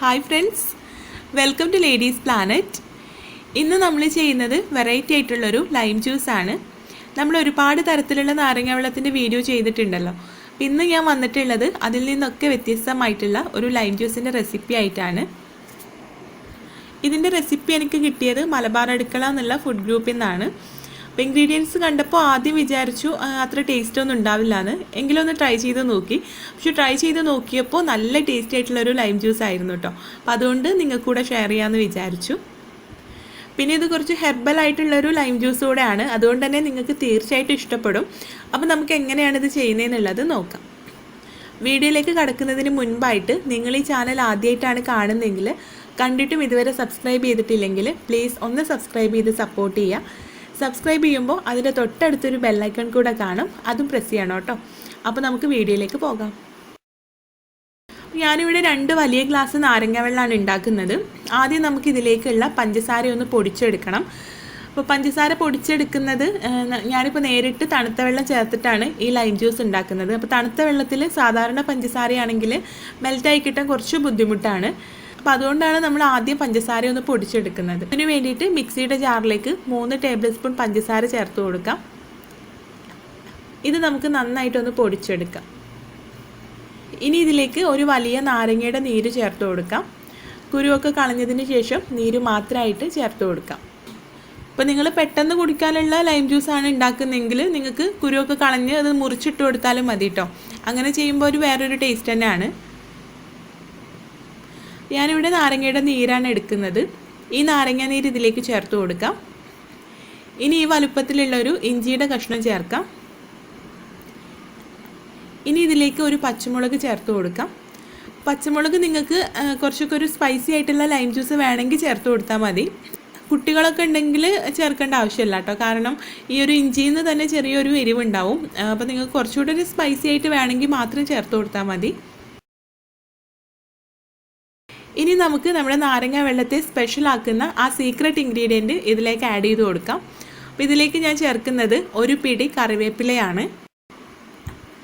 Hi friends welcome to ladies planet ഇന്ന് നമ്മൾ ചെയ്യുന്നത് വെറൈറ്റി ആയിട്ടുള്ളൊരു ലൈം ജ്യൂസാണ് നമ്മൾ ഒരുപാട് തരത്തിലുള്ള നാരങ്ങ വെള്ളത്തിന്റെ വീഡിയോ ചെയ്തിട്ടുണ്ടല്ലോ. ഇന്ന് ഞാൻ വന്നിട്ടുള്ളത് അതിൽ നിന്നൊക്കെ വ്യത്യസ്തമായിട്ടുള്ള ഒരു ലൈം ജ്യൂസിന്റെ റെസിപ്പി ആയിട്ടാണ്. ഇതിന്റെ റെസിപ്പി എനിക്ക് കിട്ടിയത് മലബാർ അടുക്കള എന്നുള്ള ഫുഡ് ഗ്രൂപ്പിൽ നിന്നാണ്. അപ്പോൾ ഇൻഗ്രീഡിയൻസ് കണ്ടപ്പോൾ ആദ്യം വിചാരിച്ചു അത്ര ടേസ്റ്റ് ഒന്നും ഉണ്ടാവില്ല എന്ന് എങ്കിലും ഒന്ന് ട്രൈ ചെയ്ത് നോക്കി. പക്ഷെ ട്രൈ ചെയ്ത് നോക്കിയപ്പോൾ നല്ല ടേസ്റ്റി ആയിട്ടുള്ള ഒരു ലൈം ജ്യൂസ് ആയിരുന്നു കേട്ടോ അപ്പോൾ അതുകൊണ്ട് നിങ്ങൾക്ക് കൂടെ ഷെയർ ചെയ്യാമെന്ന് വിചാരിച്ചു. പിന്നെ ഇത് കുറച്ച് ഹെർബൽ ആയിട്ടുള്ളൊരു ലൈം ജ്യൂസ് കൂടെയാണ്. അതുകൊണ്ട് തന്നെ നിങ്ങൾക്ക് തീർച്ചയായിട്ടും ഇഷ്ടപ്പെടും. അപ്പോൾ നമുക്ക് എങ്ങനെയാണ് ഇത് ചെയ്യുന്നതെന്നുള്ളത് നോക്കാം. വീഡിയോയിലേക്ക് കടക്കുന്നതിന് മുൻപായിട്ട് നിങ്ങൾ ഈ ചാനൽ ആദ്യമായിട്ടാണ് കാണുന്നതെങ്കിൽ കണ്ടിട്ടും ഇതുവരെ സബ്സ്ക്രൈബ് ചെയ്തിട്ടില്ലെങ്കിൽ പ്ലീസ് ഒന്ന് സബ്സ്ക്രൈബ് ചെയ്ത് സപ്പോർട്ട് ചെയ്യുക. സബ്സ്ക്രൈബ് ചെയ്യുമ്പോൾ അതിന്റെ തൊട്ടടുത്തൊരു ബെല്ലൈക്കൺ കൂടെ കാണും. അതും പ്രസ് ചെയ്യണം കേട്ടോ. അപ്പോൾ നമുക്ക് വീഡിയോയിലേക്ക് പോകാം. ഞാനിവിടെ രണ്ട് വലിയ ഗ്ലാസ് നാരങ്ങ വെള്ളമാണ് ഉണ്ടാക്കുന്നത്. ആദ്യം നമുക്ക് ഇതിലേക്കുള്ള പഞ്ചസാര ഒന്ന് പൊടിച്ചെടുക്കണം. അപ്പോൾ പഞ്ചസാര പൊടിച്ചെടുക്കുന്നത് ഞാനിപ്പോൾ നേരിട്ട് തണുത്ത വെള്ളം ചേർത്തിട്ടാണ് ഈ ലൈം ജ്യൂസ് ഉണ്ടാക്കുന്നത്. അപ്പോൾ തണുത്ത വെള്ളത്തിൽ സാധാരണ പഞ്ചസാരയാണെങ്കിൽ മെൽറ്റായി കിട്ടാൻ കുറച്ച് ബുദ്ധിമുട്ടാണ്. അപ്പോൾ അതുകൊണ്ടാണ് നമ്മൾ ആദ്യം പഞ്ചസാര ഒന്ന് പൊടിച്ചെടുക്കുന്നത്. അതിന് വേണ്ടിയിട്ട് മിക്സിയുടെ ജാറിലേക്ക് മൂന്ന് ടേബിൾ സ്പൂൺ പഞ്ചസാര ചേർത്ത് കൊടുക്കാം. ഇത് നമുക്ക് നന്നായിട്ടൊന്ന് പൊടിച്ചെടുക്കാം. ഇനി ഇതിലേക്ക് ഒരു വലിയ നാരങ്ങയുടെ നീര് ചേർത്ത് കൊടുക്കാം. കുരുവൊക്കെ കളഞ്ഞതിന് ശേഷം നീര് മാത്രമായിട്ട് ചേർത്ത് കൊടുക്കാം. ഇപ്പോൾ നിങ്ങൾ പെട്ടെന്ന് കുടിക്കാനുള്ള ലൈം ജ്യൂസാണ് ഉണ്ടാക്കുന്നതെങ്കിൽ നിങ്ങൾക്ക് കുരുവൊക്കെ കളഞ്ഞ് അത് മുറിച്ചിട്ട് കൊടുത്താലും മതി കേട്ടോ അങ്ങനെ ചെയ്യുമ്പോൾ ഒരു വേറൊരു ടേസ്റ്റ് തന്നെയാണ്. ഞാനിവിടെ നാരങ്ങയുടെ നീരാണ് എടുക്കുന്നത്. ഈ നാരങ്ങ നീര് ഇതിലേക്ക് ചേർത്ത് കൊടുക്കാം. ഇനി ഈ വലുപ്പത്തിലുള്ള ഒരു ഇഞ്ചിയുടെ കഷ്ണം ചേർക്കാം. ഇനി ഇതിലേക്ക് ഒരു പച്ചമുളക് ചേർത്ത് കൊടുക്കാം. പച്ചമുളക് നിങ്ങൾക്ക് കുറച്ചൊക്കെ ഒരു സ്പൈസി ആയിട്ടുള്ള ലൈം ജ്യൂസ് വേണമെങ്കിൽ ചേർത്ത് കൊടുത്താൽ മതി. കുട്ടികളൊക്കെ ഉണ്ടെങ്കിൽ ചേർക്കേണ്ട ആവശ്യമില്ല കേട്ടോ കാരണം ഈ ഒരു ഇഞ്ചിയിൽ നിന്ന് തന്നെ ചെറിയൊരു എരിവുണ്ടാവും. അപ്പോൾ നിങ്ങൾക്ക് കുറച്ചുകൂടെ ഒരു സ്പൈസി ആയിട്ട് വേണമെങ്കിൽ മാത്രം ചേർത്ത് കൊടുത്താൽ മതി. നമുക്ക് നമ്മുടെ നാരങ്ങ വെള്ളത്തെ സ്പെഷ്യൽ ആക്കുന്ന ആ സീക്രട്ട് ഇൻഗ്രീഡിയന്റ് ഇതിലേക്ക് ആഡ് ചെയ്ത് കൊടുക്കാം. അപ്പോൾ ഇതിലേക്ക് ഞാൻ ചേർക്കുന്നത് ഒരു പിടി കറിവേപ്പിലയാണ്.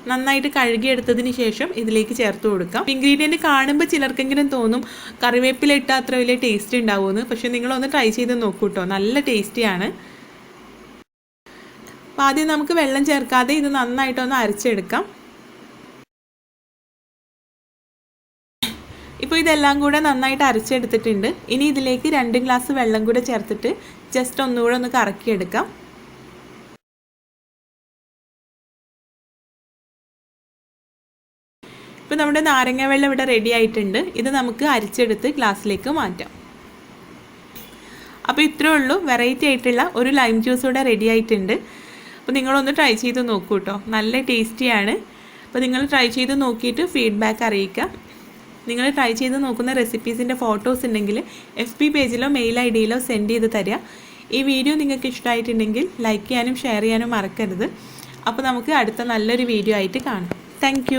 നന്നായിട്ട് കഴുകിയെടുത്തതിന് ശേഷം ഇതിലേക്ക് ചേർത്ത് കൊടുക്കാം. ഇൻഗ്രീഡിയന്റ് കാണുമ്പോൾ ചിലർക്കെങ്കിലും തോന്നും കറിവേപ്പില ഇട്ടാൽ അത്ര വലിയ ടേസ്റ്റ് ഉണ്ടാവുമെന്ന് പക്ഷെ നിങ്ങളൊന്ന് ട്രൈ ചെയ്ത് നോക്കൂ കേട്ടോ നല്ല ടേസ്റ്റിയാണ് അപ്പോൾ ആദ്യം നമുക്ക് വെള്ളം ചേർക്കാതെ ഇത് നന്നായിട്ടൊന്ന് അരച്ചെടുക്കാം. ഇപ്പോൾ ഇതെല്ലാം കൂടെ നന്നായിട്ട് അരച്ചെടുത്തിട്ടുണ്ട്. ഇനി ഇതിലേക്ക് രണ്ട് ഗ്ലാസ് വെള്ളം കൂടെ ചേർത്തിട്ട് ജസ്റ്റ് ഒന്നുകൂടെ ഒന്ന് കറക്കിയെടുക്കാം. ഇപ്പോൾ നമ്മുടെ നാരങ്ങ വെള്ളം ഇവിടെ റെഡി ആയിട്ടുണ്ട്. ഇത് നമുക്ക് അരിച്ചെടുത്ത് ഗ്ലാസ്സിലേക്ക് മാറ്റാം. അപ്പോൾ ഇത്രയേ ഉള്ളൂ. വെറൈറ്റി ആയിട്ടുള്ള ഒരു ലൈം ജ്യൂസ് ഇവിടെ റെഡി ആയിട്ടുണ്ട്. അപ്പോൾ നിങ്ങളൊന്ന് ട്രൈ ചെയ്ത് നോക്കൂ കേട്ടോ. നല്ല ടേസ്റ്റിയാണ് അപ്പോൾ നിങ്ങൾ ട്രൈ ചെയ്ത് നോക്കിയിട്ട് ഫീഡ്ബാക്ക് അറിയിക്കുക. നിങ്ങൾ ട്രൈ ചെയ്ത് നോക്കുന്ന റെസിപ്പീസിന്റെ ഫോട്ടോസ് ഉണ്ടെങ്കിൽ എഫ് ബി പേജിലോ മെയിൽ ഐ ഡിയിലോ സെൻഡ് ചെയ്ത് തരിക. ഈ വീഡിയോ നിങ്ങൾക്ക് ഇഷ്ടമായിട്ടുണ്ടെങ്കിൽ ലൈക്ക് ചെയ്യാനും ഷെയർ ചെയ്യാനും മറക്കരുത്. അപ്പോൾ നമുക്ക് അടുത്ത നല്ലൊരു വീഡിയോ ആയിട്ട് കാണാം. താങ്ക്